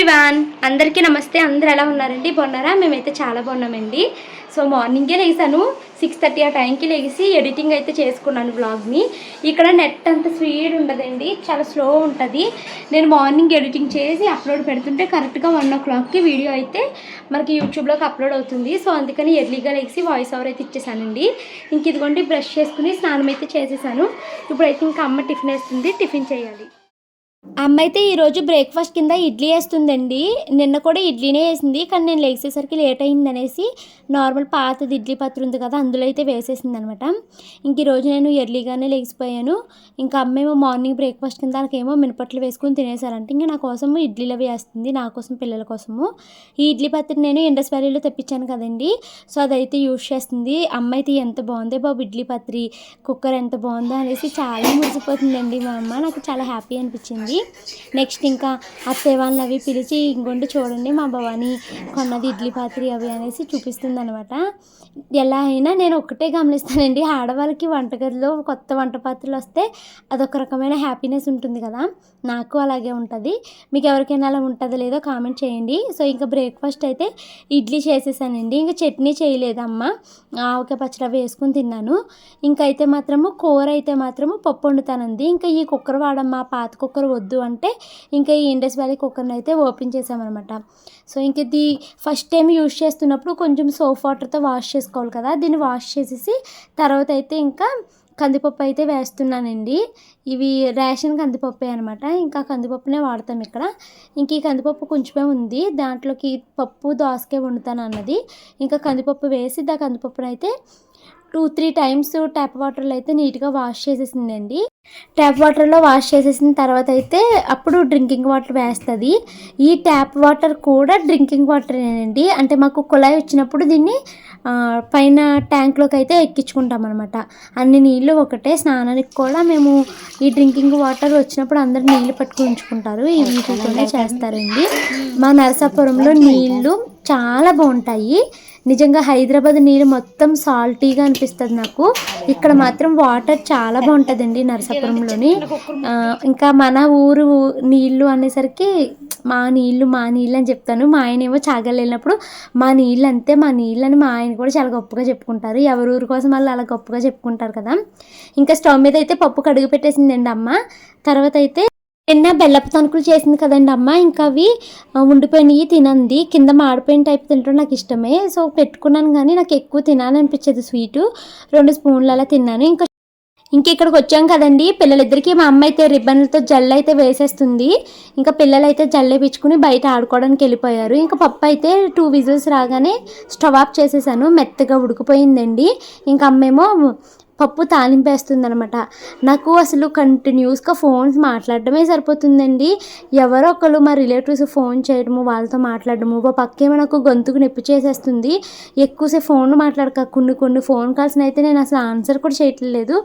Everyone అందరికీ నమస్తే. అందరు ఎలా ఉన్నారండి? బాగున్నారా? మేమైతే చాలా బాగున్నామండి. సో మార్నింగే లేసాను. సిక్స్ థర్టీ ఆ టైంకి లేచి ఎడిటింగ్ అయితే చేసుకున్నాను వ్లాగ్ని. ఇక్కడ నెట్ అంత స్పీడ్ ఉండదండి. చాలా స్లో ఉంటుంది. నేను మార్నింగ్ ఎడిటింగ్ చేసి అప్లోడ్ పెడుతుంటే కరెక్ట్గా వన్ ఓ క్లాక్కి వీడియో అయితే మనకి యూట్యూబ్లోకి అప్లోడ్ అవుతుంది. సో అందుకని ఎర్లీగా లేచి వాయిస్ ఓవర్ అయితే ఇచ్చేసానండి. ఇంక ఇదిగోండి బ్రష్ చేసుకుని స్నానం అయితే చేసేసాను. ఇప్పుడైతే ఇంకా అమ్మ టిఫిన్ వేస్తుంది. టిఫిన్ చేయాలి. అమ్మ అయితే ఈరోజు బ్రేక్ఫాస్ట్ కింద ఇడ్లీ వేస్తుందండి. నిన్న కూడా ఇడ్లీనే వేసింది. కానీ నేను లేచేసరికి లేట్ అయింది అనేసి నార్మల్ పాతది ఇడ్లీ పత్రం ఉంది కదా అందులో అయితే వేసేసింది అనమాట ఇంక ఈరోజు నేను ఎర్లీగానే లేచిపోయాను. ఇంకా అమ్మేమో మార్నింగ్ బ్రేక్ఫాస్ట్ కింద నాకేమో మినపట్లు వేసుకుని తినేసారంటే ఇంకా నా కోసం ఇడ్లీలు అవి వేస్తుంది నా కోసం పిల్లల కోసము. ఈ ఇడ్లీ పత్రం నేను ఇండస్ వ్యాలీలో తెప్పించాను కదండి. సో అదైతే యూజ్ చేస్తుంది. అమ్మ అయితే ఎంత బాగుంది బాబు ఇడ్లీ పత్రి కుక్కర్ ఎంత బాగుందో అనేసి చాలా మురిసిపోతుందండి మా అమ్మ. నాకు చాలా హ్యాపీ అనిపించింది. నెక్స్ట్ ఇంకా అత్తయ్య వాళ్ళని అవి పిలిచి ఇంకొండి చూడండి మా భవాని కొన్నది ఇడ్లీ పాత్రి అవి అనేసి చూపిస్తుంది అనమాట ఎలా అయినా నేను ఒక్కటే గమనిస్తానండి ఆడవాళ్ళకి వంటగదిలో కొత్త వంట పాత్రలు వస్తే అదొక రకమైన హ్యాపీనెస్ ఉంటుంది కదా. నాకు అలాగే ఉంటుంది. మీకు ఎవరికైనా అలా ఉంటుందో లేదో కామెంట్ చేయండి. సో ఇంకా బ్రేక్ఫాస్ట్ అయితే ఇడ్లీ చేసేసానండి. ఇంకా చట్నీ చేయలేదు అమ్మ ఆవకాయ పచ్చడి వేసుకుని తిన్నాను. ఇంకైతే అయితే మాత్రము కూర అయితే మాత్రము పప్పు వండుతానండి. ఇంకా ఈ కుక్కర్ వాడమ్మా పాత కుక్కర్ వద్దు అంటే ఇంకా ఈ ఇండస్ వ్యాలీ కుక్కర్ని అయితే ఓపెన్ చేసామన్నమాట. సో ఇంక ఇది ఫస్ట్ టైం యూజ్ చేస్తున్నప్పుడు కొంచెం సోప్ వాటర్తో వాష్ చేసుకోవాలి కదా దీన్ని వాష్ చేసేసి తర్వాత అయితే ఇంకా కందిపప్పు అయితే వేస్తున్నానండి. ఇవి రేషన్ కందిపప్పే అనమాట ఇంకా కందిపప్పునే వాడతాం ఇక్కడ. ఇంక ఈ కందిపప్పు కొంచెమే ఉంది దాంట్లోకి పప్పు దోసకాయ వండుతాను అన్నది. ఇంకా కందిపప్పు వేసి దా కందిపప్పునైతే అయితే టూ త్రీ టైమ్స్ ట్యాప్ వాటర్లో అయితే నీట్గా వాష్ చేసేసిందండి. ట్యాప్ వాటర్లో వాష్ చేసేసిన తర్వాత అయితే అప్పుడు డ్రింకింగ్ వాటర్ వేస్తుంది. ఈ ట్యాప్ వాటర్ కూడా డ్రింకింగ్ వాటరేనండి. అంటే మాకు కుళాయి వచ్చినప్పుడు దీన్ని పైన ట్యాంక్లోకి అయితే ఎక్కించుకుంటాం అనమాట అన్ని నీళ్ళు ఒకటే స్నానానికి కూడా మేము ఈ డ్రింకింగ్ వాటర్ వచ్చినప్పుడు అందరు నీళ్ళు పట్టుకుని ఉంచుకుంటారు. ఈ వీటితోనే చేస్తారండి. మా నరసాపురంలో నీళ్ళు చాలా బాగుంటాయి. నిజంగా హైదరాబాద్ నీరు మొత్తం సాల్టీగా అనిపిస్తుంది నాకు. ఇక్కడ మాత్రం వాటర్ చాలా బాగుంటుందండి నరసాపురంలోని. ఇంకా మన ఊరు నీళ్ళు అనేసరికి మా నీళ్ళు మా నీళ్ళు అని చెప్తాను. మా ఆయన ఏమో చాగలు వెళ్ళినప్పుడు మా నీళ్ళు అంతే మా నీళ్ళు అని మా ఆయన కూడా చాలా గొప్పగా చెప్పుకుంటారు. ఎవరి ఊరు కోసం వాళ్ళు అలా గొప్పగా చెప్పుకుంటారు కదా. ఇంకా స్టవ్ మీద అయితే పప్పు కడుగు పెట్టేసిందండి అమ్మ. తర్వాత అయితే నిన్న బెల్లపు తణుకులు చేసింది కదండి అమ్మ. ఇంకా అవి ఉండిపోయినవి తినంది. కింద మాడిపోయిన టైప్ తినడం నాకు ఇష్టమే. సో పెట్టుకున్నాను కానీ నాకు ఎక్కువ తినాలనిపించేది స్వీటు. రెండు స్పూన్లు అలా తిన్నాను. ఇంకా ఇంక ఇక్కడికి వచ్చాం కదండి. పిల్లలిద్దరికి మా అమ్మ అయితే రిబ్బన్లతో జల్లు అయితే వేసేస్తుంది. ఇంకా పిల్లలు అయితే జల్లేపించుకుని బయట ఆడుకోవడానికి వెళ్ళిపోయారు. ఇంకా పప్పు అయితే టూ విజిల్స్ రాగానే స్టవ్ ఆఫ్ చేసేసాను. మెత్తగా ఉడికిపోయిందండి. ఇంకా అమ్మేమో పప్పు తాలింపేస్తుంది అనమాట నాకు అసలు కంటిన్యూస్గా ఫోన్స్ మాట్లాడడమే సరిపోతుందండి. ఎవరో ఒకరు మా రిలేటివ్స్ ఫోన్ చేయడము వాళ్ళతో మాట్లాడడము ఒక పక్కేమో నాకు గొంతుకు నొప్పి చేసేస్తుంది. ఎక్కువసేపు ఫోన్ మాట్లాడక కొన్ని కొన్ని ఫోన్ కాల్స్ని అయితే నేను అసలు ఆన్సర్ కూడా చేయట్లేదు.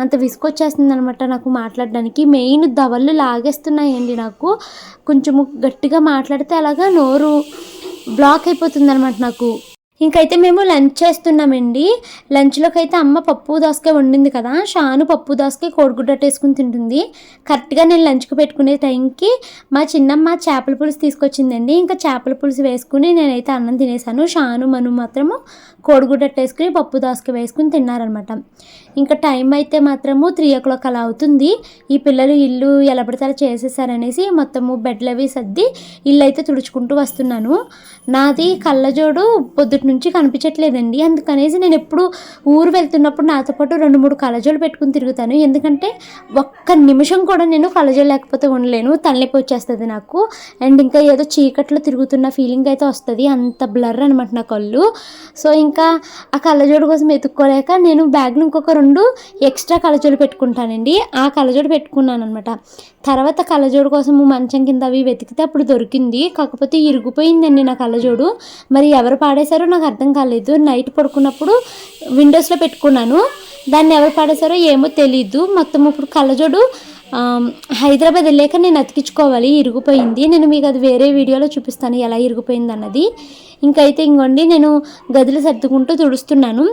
అంత విసుకొచ్చేస్తుంది అనమాట నాకు మాట్లాడడానికి. మెయిన్ దవళ్ళు లాగేస్తున్నాయండి నాకు. కొంచెము గట్టిగా మాట్లాడితే అలాగా నోరు బ్లాక్ అయిపోతుంది అనమాట నాకు. ఇంకైతే మేము లంచ్ చేస్తున్నామండి. లంచ్లోకి అయితే అమ్మ పప్పు దోసకాయ వండింది కదా. షాను పప్పు దోసకాయ కోడిగుడ్డ వేసుకుని తింటుంది. కరెక్ట్గా నేను లంచ్కి పెట్టుకునే టైంకి మా చిన్నమ్మ చేపల పులుసు తీసుకొచ్చిందండి. ఇంకా చేపల పులుసు వేసుకుని నేనైతే అన్నం తినేసాను. షాను మను మాత్రము కోడిగుడ్డ వేసుకుని పప్పు దోసకాయ వేసుకుని తిన్నారనమాట ఇంకా టైం అయితే మాత్రము త్రీ ఓ క్లాక్ అలా అవుతుంది. ఈ పిల్లలు ఇల్లు ఎలా పడితే అలా చేసేసారనేసి మొత్తము బెడ్లు అవి సర్ది ఇల్లు అయితే తుడుచుకుంటూ వస్తున్నాను. నాది కళ్ళజోడు పొద్దుటి నుంచి కనిపించట్లేదండి. అందుకనేసి నేను ఎప్పుడు ఊరు వెళ్తున్నప్పుడు నాతో పాటు రెండు మూడు కళ్ళజోలు పెట్టుకుని తిరుగుతాను. ఎందుకంటే ఒక్క నిమిషం కూడా నేను కళ్ళజోలు లేకపోతే ఉండలేను. తలనొప్పి వచ్చేస్తుంది నాకు. అండ్ ఇంకా ఏదో చీకట్లో తిరుగుతున్న ఫీలింగ్ అయితే వస్తుంది. అంత బ్లర్ అనమాట నా కళ్ళు. సో ఇంకా ఆ కళ్ళజోడు కోసం ఎత్తుక్కోలేక నేను బ్యాగ్ను ఇంకొక రెండు ఎక్స్ట్రా కళ్ళజోడు పెట్టుకుంటానండి. ఆ కళ్ళజోడు పెట్టుకున్నాను అనమాట తర్వాత కళ్ళజోడు కోసం మంచం కింద అవి వెతికితే అప్పుడు దొరికింది. కాకపోతే ఇరిగిపోయిందండి నా కళ్ళజోడు. మరి ఎవరు పాడేశారో నాకు అర్థం కాలేదు. నైట్ పడుకున్నప్పుడు విండోస్లో పెట్టుకున్నాను. దాన్ని ఎవరు పాడేశారో ఏమో తెలీదు. మొత్తం ఇప్పుడు కళ్ళజోడు హైదరాబాద్ వెళ్ళాక నేను అతికించుకోవాలి ఇరిగిపోయింది. నేను మీకు అది వేరే వీడియోలో చూపిస్తాను ఎలా ఇరిగిపోయింది అన్నది. ఇంకైతే ఇంకోండి నేను గదులు సర్దుకుంటూ తుడుస్తున్నాను.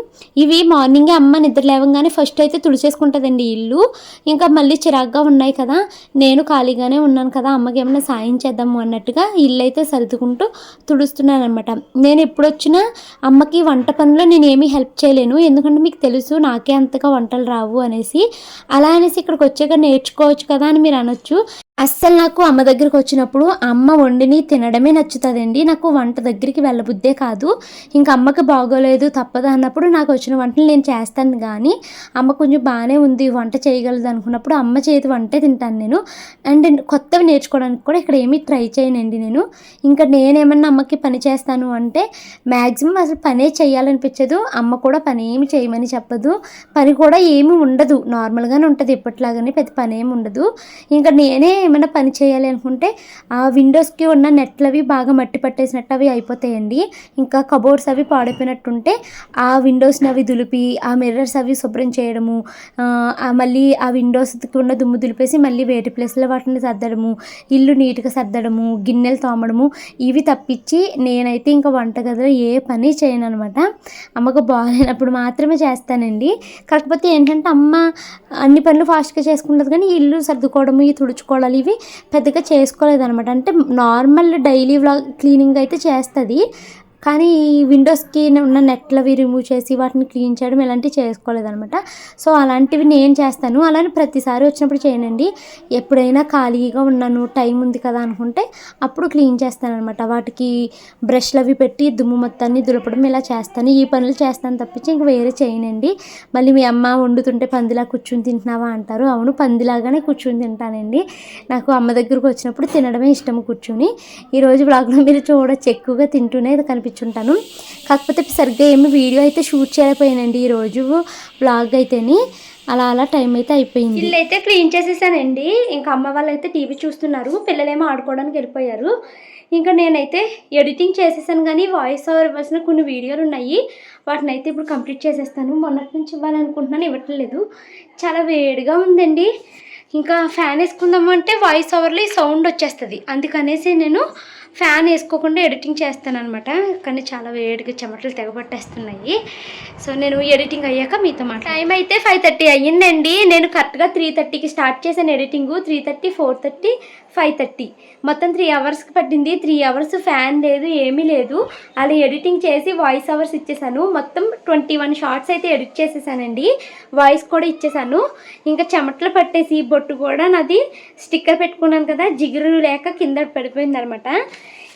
ఇవి మార్నింగే అమ్మ నిద్ర లేవగానే ఫస్ట్ అయితే తుడిచేసుకుంటుందండి ఇల్లు. ఇంకా మళ్ళీ చిరాగ్గా ఉన్నాయి కదా నేను ఖాళీగానే ఉన్నాను కదా అమ్మకి ఏమైనా సాయం చేద్దాము అన్నట్టుగా ఇల్లు అయితే సర్దుకుంటూ తుడుస్తున్నాను అనమాట నేను ఎప్పుడొచ్చినా అమ్మకి వంట పనిలో నేను ఏమీ హెల్ప్ చేయలేను. ఎందుకంటే మీకు తెలుసు నాకే అంతగా వంటలు రావు అనేసి. అలా అనేసి ఇక్కడికి వచ్చాక నేర్చుకో నేర్చుకోవచ్చు కదా అని మీరు అనొచ్చు. అస్సలు నాకు అమ్మ దగ్గరికి వచ్చినప్పుడు అమ్మ వండిని తినడమే నచ్చుతుందండి. నాకు వంట దగ్గరికి వెళ్ళబుద్దే కాదు. ఇంకా అమ్మకి బాగోలేదు తప్పదు అన్నప్పుడు నాకు వచ్చిన వంటలు నేను చేస్తాను కానీ అమ్మ కొంచెం బాగానే ఉంది వంట చేయగలదు అనుకున్నప్పుడు అమ్మ చేతి వంటే తింటాను నేను. అండ్ కొత్తవి నేర్చుకోవడానికి కూడా ఇక్కడ ఏమీ ట్రై చేయనండి నేను. ఇంకా నేనేమన్నా అమ్మకి పని చేస్తాను అంటే మ్యాక్సిమం అసలు పనే చేయాలనిపించదు. అమ్మ కూడా పని ఏమి చేయమని చెప్పదు. పని కూడా ఏమి ఉండదు. నార్మల్గానే ఉంటుంది. ఎప్పటిలాగానే పెద్ద పని ఏమి ఉండదు. ఇంకా నేనే ఏమైనా పని చేయాలి అనుకుంటే ఆ విండోస్కి ఉన్న నెట్లు అవి బాగా మట్టి పట్టేసినట్టు అవి అయిపోతాయండి. ఇంకా కబోర్డ్స్ అవి పాడైపోయినట్టుంటే ఆ విండోస్ని అవి దులిపి ఆ మిర్రర్స్ అవి శుభ్రం చేయడము ఆ మళ్ళీ ఆ విండోస్కి ఉన్న దుమ్ము దులిపేసి మళ్ళీ వేరే ప్లేస్లో వాటిని సర్దడము ఇల్లు నీట్గా సర్దడము గిన్నెలు తోమడము ఇవి తప్పించి నేనైతే ఇంకా వంటగదిలో ఏ పని చేయను అనమాట. అమ్మకు బాగాలేనప్పుడు మాత్రమే చేస్తానండి. కాకపోతే ఏంటంటే అమ్మ అన్ని పనులు ఫాస్ట్గా చేసుకుంటుంది కానీ ఇల్లు సర్దుకోవడము ఈ తుడుచుకోవడం తుడుచుకోవడాలు ఇవి పెద్దగా చేసుకోలేదన్నమాట. అంటే నార్మల్ డైలీ వ్లాగ్ క్లీనింగ్ అయితే చేస్తుంది. కానీ ఈ విండోస్కి ఉన్న నెట్లు అవి రిమూవ్ చేసి వాటిని క్లీన్ చేయడం ఇలాంటివి చేసుకోలేదనమాట సో అలాంటివి నేను చేస్తాను. అలానే ప్రతిసారి వచ్చినప్పుడు చేయనండి. ఎప్పుడైనా ఖాళీగా ఉన్నాను టైం ఉంది కదా అనుకుంటే అప్పుడు క్లీన్ చేస్తాను అనమాట వాటికి బ్రష్లు అవి పెట్టి దుమ్ము మొత్తాన్ని దులపడం ఇలా చేస్తాను. ఈ పనులు చేస్తాను తప్పించి ఇంక వేరే చేయనండి. మళ్ళీ మీ అమ్మ వండుతుంటే పందిలా కూర్చుని తింటున్నావా అంటారు. అవును పందిలాగానే కూర్చుని తింటానండి. నాకు అమ్మ దగ్గరకు వచ్చినప్పుడు తినడమే ఇష్టం కూర్చుని. ఈరోజు బ్లాగ్లో మీరు చూడొచ్చు. ఎక్కువగా తింటూనే చూపించుంటాను. కాకపోతే సరిగ్గా ఏమి వీడియో అయితే షూట్ చేయలేకపోయానండి. ఈరోజు బ్లాగ్ అయితేని అలా అలా టైం అయితే అయిపోయింది. ఇల్లు అయితే క్లీన్ చేసేసానండి. ఇంకా అమ్మ వాళ్ళు అయితే టీవీ చూస్తున్నారు. పిల్లలేమో ఆడుకోవడానికి వెళ్ళిపోయారు. ఇంకా నేనైతే ఎడిటింగ్ చేసేసాను కానీ వాయిస్ ఓవర్ ఇవ్వాల్సిన కొన్ని వీడియోలు ఉన్నాయి. వాటిని అయితే ఇప్పుడు కంప్లీట్ చేసేస్తాను. మొన్నటి నుంచి ఇవ్వాలనుకుంటున్నాను. ఇవ్వట్లేదు. చాలా వేడిగా ఉందండి. ఇంకా ఫ్యాన్ వేసుకుందామంటే వాయిస్ ఓవర్లో ఈ సౌండ్ వచ్చేస్తుంది. అందుకనేసి నేను ఫ్యాన్ వేసుకోకుండా ఎడిటింగ్ చేస్తాను అనమాట కానీ చాలా వేడిగా చెమటలు తెగబట్టేస్తున్నాయి సో నేను ఎడిటింగ్ అయ్యాక మీతో మాట టైం అయితే ఫైవ్ థర్టీ అయ్యిందండి. నేను కరెక్ట్గా త్రీ థర్టీకి స్టార్ట్ చేశాను editing. Three thirty four thirty five thirty. మొత్తం త్రీ అవర్స్కి పట్టింది. త్రీ అవర్స్ ఫ్యాన్ లేదు ఏమీ లేదు. అలా ఎడిటింగ్ చేసి వాయిస్ అవర్స్ ఇచ్చేసాను. మొత్తం ట్వంటీ వన్ షార్ట్స్ అయితే ఎడిట్ చేసేసానండి. వాయిస్ కూడా ఇచ్చేసాను. ఇంకా చెమటలు పట్టేసి బొట్టు కూడా నాది స్టిక్కర్ పెట్టుకున్నాను కదా జిగురు లేక కింద పడిపోయింది అనమాట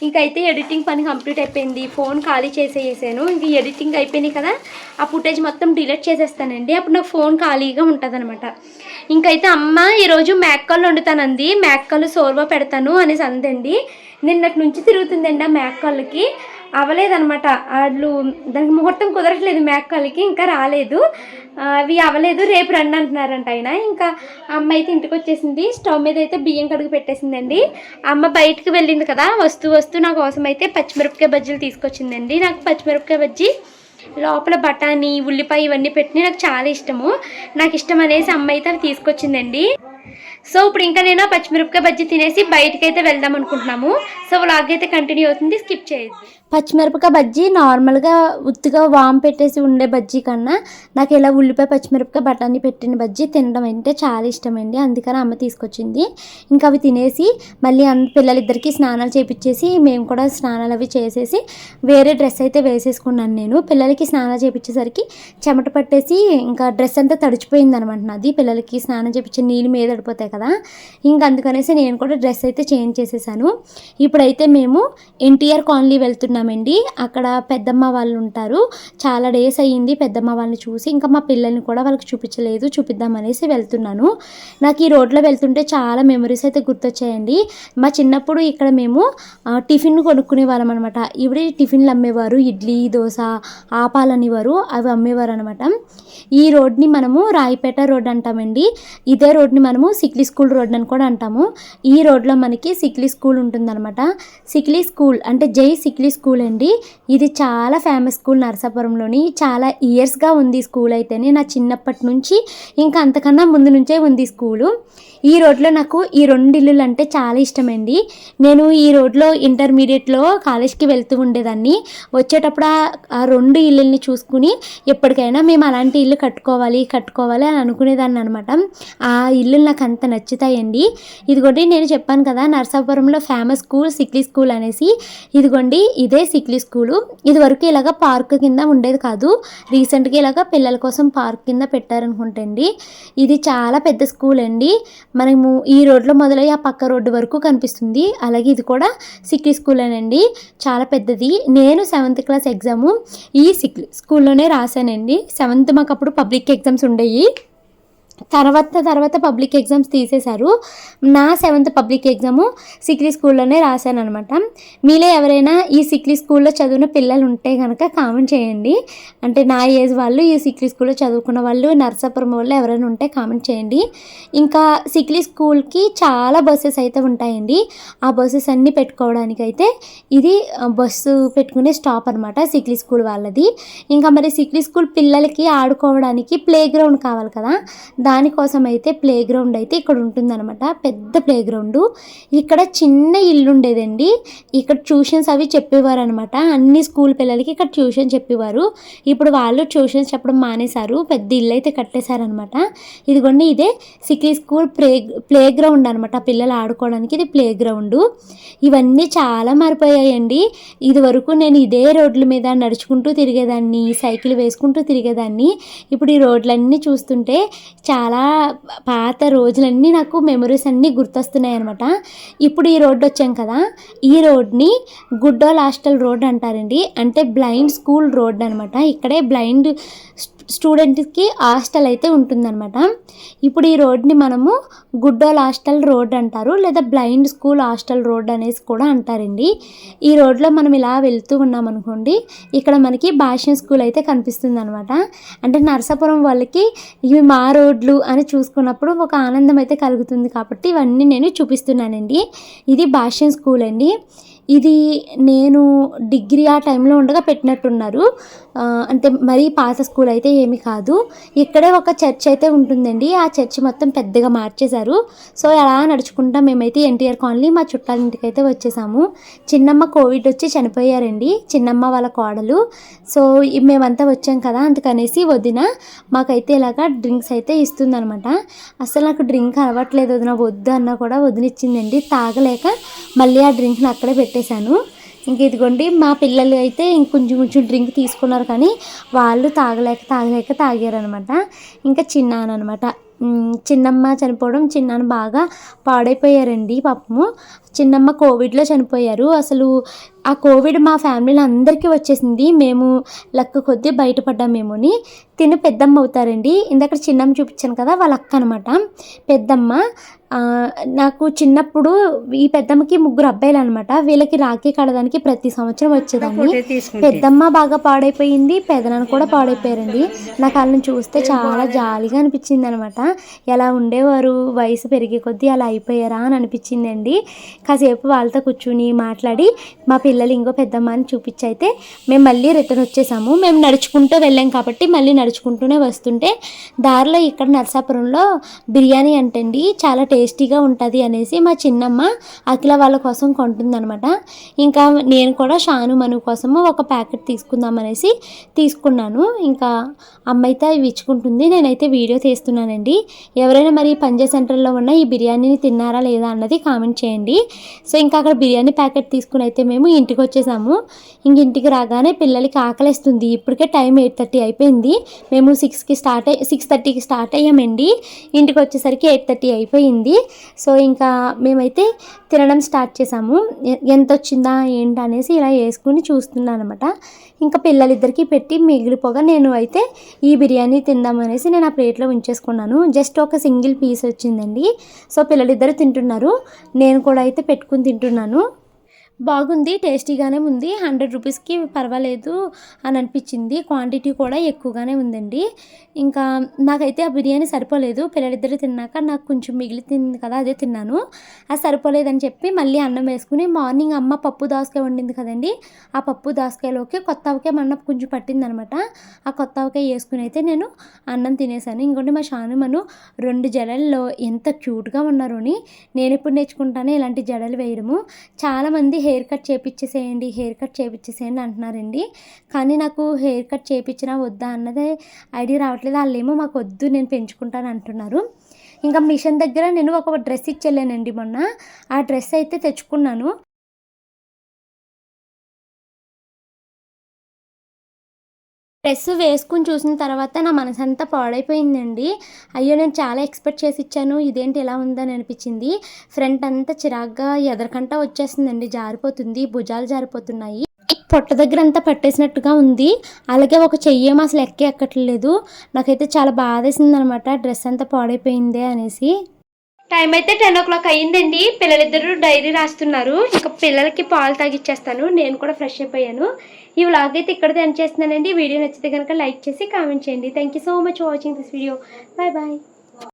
ఇంకైతే అయితే ఎడిటింగ్ పని కంప్లీట్ అయిపోయింది. ఫోన్ ఖాళీ చేసేసాను ఇంక ఎడిటింగ్ అయిపోయింది కదా ఆ ఫుటేజ్ మొత్తం డిలీట్ చేసేస్తానండి. అప్పుడు నాకు ఫోన్ ఖాళీగా ఉంటుంది అనమాట ఇంకైతే అమ్మ ఈరోజు మేక్కలు వండుతానంది. మేక్కలు సోర్వ పెడతాను అనేసి అందండి. నిన్నటి నుంచి తిరుగుతుందండి ఆ మేక్కలకి అవ్వలేదనమాట వాళ్ళు దానికి ముహూర్తం కుదరట్లేదు మేకలకి ఇంకా రాలేదు. అవి అవ్వలేదు రేపు రండి అంటున్నారంట ఆయన. ఇంకా అమ్మ అయితే ఇంటికి వచ్చేసింది స్టవ్ మీద అయితే బియ్యం కడుగు పెట్టేసిందండి. అమ్మ బయటకు వెళ్ళింది కదా వస్తూ వస్తూ నా కోసం అయితే పచ్చిమిరపకాయ బజ్జీలు తీసుకొచ్చిందండి. నాకు పచ్చిమిరపకాయ బజ్జీ లోపల బఠానీ ఉల్లిపాయ ఇవన్నీ పెట్టి నాకు చాలా ఇష్టము. నాకు ఇష్టం అనేసి అమ్మ అయితే అవి తీసుకొచ్చిందండి. సో ఇప్పుడు ఇంకా నేను పచ్చిమిరపకాయ బజ్జీ తినేసి బయటకైతే అయితే వెళ్దాం అనుకుంటున్నాము. సో వ్లాగ్ అయితే కంటిన్యూ అవుతుంది స్కిప్ చేయొద్దు. పచ్చిమిరపకాయ బజ్జీ నార్మల్గా ఉత్తిగా వామ్ పెట్టేసి ఉండే బజ్జీ కన్నా నాకు ఇలా ఉల్లిపాయ పచ్చిమిరపకాయ బఠానీ పెట్టిన బజ్జీ తినడం అంటే చాలా ఇష్టం అండి అందుకని అమ్మ తీసుకొచ్చింది. ఇంకా అవి తినేసి మళ్ళీ అన్ పిల్లలిద్దరికీ స్నానాలు చేపించేసి మేము కూడా స్నానాలు అవి చేసేసి వేరే డ్రెస్ అయితే వేసేసుకున్నాను నేను. పిల్లలకి స్నానాలు చేపించేసరికి చెమట పట్టేసి ఇంకా డ్రెస్ అంతా తడిచిపోయింది అనమాట నాది. పిల్లలకి స్నానం చేపించే నీళ్ళు మీద పడిపోతాయి కదా. ఇంకా అందుకనేసి నేను కూడా డ్రెస్ అయితే చేంజ్ చేసేసాను. ఇప్పుడైతే మేము ఎన్టీఆర్ కాలనీ వెళ్తున్నాం. వెళ్తున్నామండి అక్కడ పెద్దమ్మ వాళ్ళు ఉంటారు చాలా డేస్ అయ్యింది పెద్దమ్మ వాళ్ళని చూసి. ఇంకా మా పిల్లల్ని కూడా వాళ్ళకి చూపించలేదు. చూపిద్దామనేసి వెళ్తున్నాను. నాకు ఈ రోడ్లో వెళ్తుంటే చాలా మెమరీస్ అయితే గుర్తొచ్చాయండి. మా చిన్నప్పుడు ఇక్కడ మేము టిఫిన్ కొనుక్కునే వాళ్ళం అనమాట ఇవిడే టిఫిన్లు అమ్మేవారు. ఇడ్లీ దోశ ఆపాలనేవారు. అవి అమ్మేవారు అనమాట ఈ రోడ్ని మనము రాయిపేట రోడ్ అంటామండి. ఇదే రోడ్ని మనము సిక్లీ స్కూల్ రోడ్ అని కూడా అంటాము. ఈ రోడ్లో మనకి సిక్లీ స్కూల్ ఉంటుందన్నమాట. సిక్లీ స్కూల్ అంటే జై సిక్లీ స్కూల్ స్కూల్ అండి. ఇది చాలా ఫేమస్ స్కూల్ నరసాపురంలోని. చాలా ఇయర్స్గా ఉంది స్కూల్ అయితేనే నా చిన్నప్పటి నుంచి ఇంకా అంతకన్నా ముందు నుంచే ఉంది స్కూలు. ఈ రోడ్లో నాకు ఈ రెండు ఇల్లులు అంటే చాలా ఇష్టమండి. నేను ఈ రోడ్లో ఇంటర్మీడియట్లో కాలేజ్కి వెళ్తూ ఉండేదాన్ని. వచ్చేటప్పుడు ఆ- రెండు ఇల్లుల్ని చూసుకుని ఎప్పటికైనా మేము అలాంటి ఇల్లు కట్టుకోవాలి కట్టుకోవాలి అని అనుకునేదాన్ని అనమాట ఆ ఇల్లు నాకు అంత నచ్చుతాయండి. ఇదిగోండి నేను చెప్పాను కదా నరసాపురంలో ఫేమస్ స్కూల్ సిక్లీ స్కూల్ అనేసి. ఇదిగోండి ఇది సిక్లీ స్కూలు. ఇది వరకు ఇలాగ పార్క్ కింద ఉండేది కాదు. రీసెంట్గా ఇలాగ పిల్లల కోసం పార్క్ కింద పెట్టారనుకుంటండి. ఇది చాలా పెద్ద స్కూల్ అండి. మనము ఈ రోడ్లో మొదలై ఆ పక్క రోడ్డు వరకు కనిపిస్తుంది. అలాగే ఇది కూడా సిక్లీ స్కూల్ అనండి చాలా పెద్దది. నేను సెవెంత్ క్లాస్ ఎగ్జాము ఈ సిక్లీ స్కూల్లోనే రాశానండి. సెవెంత్ మాకు అప్పుడు పబ్లిక్ ఎగ్జామ్స్ ఉండేవి తర్వాత తర్వాత పబ్లిక్ ఎగ్జామ్స్ తీసేశారు. నా సెవెంత్ పబ్లిక్ ఎగ్జాము సిక్రీ స్కూల్లోనే రాశాను అనమాట మీలో ఎవరైనా ఈ సిక్రీ స్కూల్లో చదివిన పిల్లలు ఉంటే కనుక కామెంట్ చేయండి. అంటే నా ఏజ్ వాళ్ళు ఈ సిక్రీ స్కూల్లో చదువుకున్న వాళ్ళు నర్సాపురం వాళ్ళు ఎవరైనా ఉంటే కామెంట్ చేయండి. ఇంకా సిక్రీ స్కూల్కి చాలా బస్సెస్ అయితే ఉంటాయండి. ఆ బస్సెస్ అన్నీ పెట్టుకోవడానికి అయితే ఇది బస్సు పెట్టుకునే స్టాప్ అనమాట సిక్రీ స్కూల్ వాళ్ళది. ఇంకా మరి సిక్రీ స్కూల్ పిల్లలకి ఆడుకోవడానికి ప్లే గ్రౌండ్ కావాలి కదా. దానికోసం అయితే ప్లే గ్రౌండ్ అయితే ఇక్కడ ఉంటుందన్నమాట. పెద్ద ప్లే గ్రౌండ్ ఇక్కడ చిన్న ఇల్లు ఉండేదండి ఇక్కడ ట్యూషన్స్ అవి చెప్పేవారు అనమాట అన్ని స్కూల్ పిల్లలకి ఇక్కడ ట్యూషన్ చెప్పేవారు. ఇప్పుడు వాళ్ళు ట్యూషన్స్ చెప్పడం మానేశారు. పెద్ద ఇల్లు అయితే కట్టేశారనమాట ఇదిగోండి ఇదే సిక్లీ స్కూల్ ప్లే ప్లే గ్రౌండ్ అనమాట పిల్లలు ఆడుకోవడానికి ఇది ప్లే గ్రౌండ్ ఇవన్నీ చాలా మారిపోయాయండి. ఇది వరకు నేను ఇదే రోడ్ల మీద నడుచుకుంటూ తిరిగేదాన్ని సైకిల్ వేసుకుంటూ తిరిగేదాన్ని. ఇప్పుడు ఈ రోడ్లన్నీ చూస్తుంటే చాలా చాలా పాత రోజులన్నీ నాకు మెమరీస్ అన్నీ గుర్తొస్తున్నాయి అనమాట ఇప్పుడు ఈ రోడ్డు వచ్చాం కదా ఈ రోడ్ని గుడ్డోల్ హాస్టల్ రోడ్ అంటారండి. అంటే బ్లైండ్ స్కూల్ రోడ్ అనమాట ఇక్కడే బ్లైండ్ స్టూడెంట్కి హాస్టల్ అయితే ఉంటుందన్నమాట. ఇప్పుడు ఈ రోడ్ని మనము గుడ్డోల్ హాస్టల్ రోడ్ అంటారు లేదా బ్లైండ్ స్కూల్ హాస్టల్ రోడ్ అనేసి కూడా అంటారండి. ఈ రోడ్లో మనం ఇలా వెళ్తూ ఉన్నాం అనుకోండి ఇక్కడ మనకి భాష్యం స్కూల్ అయితే కనిపిస్తుంది అనమాట అంటే నరసాపురం వాళ్ళకి ఇవి మా రోడ్లు అని చూసుకున్నప్పుడు ఒక ఆనందం అయితే కలుగుతుంది కాబట్టి ఇవన్నీ నేను చూపిస్తున్నానండి. ఇది భాష్యం స్కూల్ అండి. ఇది నేను డిగ్రీ ఆ టైంలో ఉండగా పెట్టినట్టున్నారు. అంటే మరీ పాత స్కూల్ అయితే ఏమీ కాదు. ఇక్కడే ఒక చర్చ్ అయితే ఉంటుందండి. ఆ చర్చ్ మొత్తం పెద్దగా మార్చేశారు. సో అలా నడుచుకుంటా మేమైతే ఎన్టీఆర్ కాలనీ మా చుట్టాల ఇంటికి అయితే వచ్చేసాము. చిన్నమ్మ కోవిడ్ వచ్చి చనిపోయారండి. చిన్నమ్మ వాళ్ళ కోడలు. సో మేమంతా వచ్చాం కదా అందుకనేసి వదిన మాకైతే ఇలాగా డ్రింక్స్ అయితే ఇస్తుందనమాట అసలు నాకు డ్రింక్ అలవట్లేదు వదిన వద్దు అన్నా కూడా వదినిచ్చిందండి తాగలేక మళ్ళీ ఆ డ్రింక్ని అక్కడే పెట్టేశాను. ఇంక ఇదిగోండి మా పిల్లలు అయితే ఇంకొంచెం కొంచెం డ్రింక్ తీసుకున్నారు కానీ వాళ్ళు తాగలేక తాగలేక తాగారనమాట ఇంకా చిన్నాను అనమాట చిన్నమ్మ చనిపోవడం చిన్నాన్న బాగా పాడైపోయారండి పాపము. చిన్నమ్మ కోవిడ్లో చనిపోయారు. అసలు ఆ కోవిడ్ మా ఫ్యామిలీలో అందరికీ వచ్చేసింది. మేము లక్ కొద్దీ బయటపడ్డాం మేముని తిను పెద్దమ్మ అవుతారండి. ఇందాక చిన్నమ్మ చూపించాను కదా వాళ్ళ అక్క అనమాట పెద్దమ్మ నాకు చిన్నప్పుడు ఈ పెద్దమ్మకి ముగ్గురు అబ్బాయిలు అనమాట వీళ్ళకి రాఖీ కడడానికి ప్రతి సంవత్సరం వచ్చేదాన్ని. పెద్దమ్మ బాగా పాడైపోయింది. పెదనాన్న కూడా పాడైపోయారండి. నాకు వాళ్ళని చూస్తే చాలా జాలిగా అనిపించింది అనమాట ఎలా ఉండేవారు? వయసు పెరిగే కొద్దీ అలా అయిపోయారా అని అనిపించిందండి. కాసేపు వాళ్ళతో కూర్చుని మాట్లాడి మా పిల్లలు ఇంకో పెద్దమ్మ అని చూపించి అయితే మేము మళ్ళీ రిటర్న్ వచ్చేసాము. మేము నడుచుకుంటూ వెళ్ళాం కాబట్టి మళ్ళీ నడుచుకుంటూనే వస్తుంటే దారిలో ఇక్కడ నరసాపురంలో బిర్యానీ అంటండి చాలా టేస్టీగా ఉంటుంది అనేసి మా చిన్నమ్మ అఖిల వాళ్ళ కోసం కొంటుందనమాట ఇంకా నేను కూడా షాను మను కోసము ఒక ప్యాకెట్ తీసుకుందాం అనేసి తీసుకున్నాను. ఇంకా అమ్మ అయితే అవి ఇచ్చుకుంటుంది. నేనైతే వీడియో తీస్తున్నానండి. ఎవరైనా మరి పంజా సెంటర్లో ఉన్న ఈ బిర్యానీని తిన్నారా లేదా అన్నది కామెంట్ చేయండి. సో ఇంకా అక్కడ బిర్యానీ ప్యాకెట్ తీసుకుని అయితే మేము ఇంటికి వచ్చేసాము. ఇంక ఇంటికి రాగానే పిల్లలకి ఆకలిస్తుంది. ఇప్పటికే టైం ఎయిట్ థర్టీ అయిపోయింది. మేము సిక్స్కి స్టార్ట్ అయ్యి సిక్స్ థర్టీకి స్టార్ట్ అయ్యామండి. ఇంటికి వచ్చేసరికి ఎయిట్ థర్టీ అయిపోయింది. సో ఇంకా మేమైతే తినడం స్టార్ట్ చేసాము. ఎంత వచ్చిందా ఏంటి అనేసి ఇలా వేసుకుని చూస్తున్నాను అనమాట ఇంకా పిల్లలిద్దరికి పెట్టి మిగిలిపోగా నేను అయితే ఈ బిర్యానీ తిందామనేసి నేను ఆ ప్లేట్లో ఉంచేసుకున్నాను. జస్ట్ ఒక సింగిల్ పీస్ వచ్చిందండి. సో పిల్లలిద్దరు తింటున్నారు. నేను కూడా అయితే పెట్టుకుని తింటున్నాను. బాగుంది టేస్టీగానే ఉంది. హండ్రెడ్ రూపీస్కి పర్వాలేదు అని అనిపించింది. క్వాంటిటీ కూడా ఎక్కువగానే ఉందండి. ఇంకా నాకైతే ఆ బిర్యానీ సరిపోలేదు. పిల్లలిద్దరు తిన్నాక నాకు కొంచెం మిగిలింది కదా అదే తిన్నాను. అది సరిపోలేదని చెప్పి మళ్ళీ అన్నం వేసుకుని మార్నింగ్ అమ్మ పప్పు దోసకాయ వండింది కదండి ఆ పప్పు దోసకాయలోకి కొత్త ఆవకాయ మన కొంచెం పట్టిందనమాట. ఆ కొత్త ఆవకాయ వేసుకుని అయితే నేను అన్నం తినేసాను. ఇంకోటి మా షానుమను రెండు జడల్లో ఎంత క్యూట్గా ఉన్నారు అని నేను ఎప్పుడు నేర్చుకుంటాను ఇలాంటి జడలు వేయడము. చాలామంది హెయిర్ కట్ చేపించేసేయండి హెయిర్ కట్ చేపించేసేయండి అంటున్నారండి. కానీ నాకు హెయిర్ కట్ చేయించినా వద్దా అన్నదే ఐడియా రావట్లేదు. వాళ్ళేమో మాకు వద్దు నేను పెంచుకుంటాను అంటున్నారు. ఇంకా మిషన్ దగ్గర నేను ఒక డ్రెస్ ఇచ్చెళ్ళానండి మొన్న. ఆ డ్రెస్ అయితే తెచ్చుకున్నాను. డ్రెస్ వేసుకుని చూసిన తర్వాత నా మనసంతా పాడైపోయిందండి. అయ్యో నేను చాలా ఎక్స్పెక్ట్ చేసి ఇచ్చాను. ఇదేంటి ఇలా ఉందని అనిపించింది. ఫ్రంట్ అంతా చిరాగ్గా ఎదరకంటా వచ్చేసిందండి. జారిపోతుంది. భుజాలు జారిపోతున్నాయి. పొట్ట దగ్గర అంతా పట్టేసినట్టుగా ఉంది. అలాగే ఒక చెయ్యేమో అసలు ఎక్కే ఎక్కట్లేదు. నాకైతే చాలా బాధేసింది అనమాట డ్రెస్ అంతా పాడైపోయిందే అనేసి. టైం అయితే టెన్ ఓ క్లాక్ అయ్యిందండి. పిల్లలిద్దరూ డైరీ రాస్తున్నారు. ఇంకా పిల్లలకి పాలు తాగిచ్చేస్తాను. నేను కూడా ఫ్రెష్ అయిపోయాను. ఈ వ్లాగ్ అయితే ఇక్కడ ఎండ్ చేస్తున్నానండి. వీడియో నచ్చితే కనుక లైక్ చేసి కామెంట్ చేయండి. Thank you so much watching this video bye bye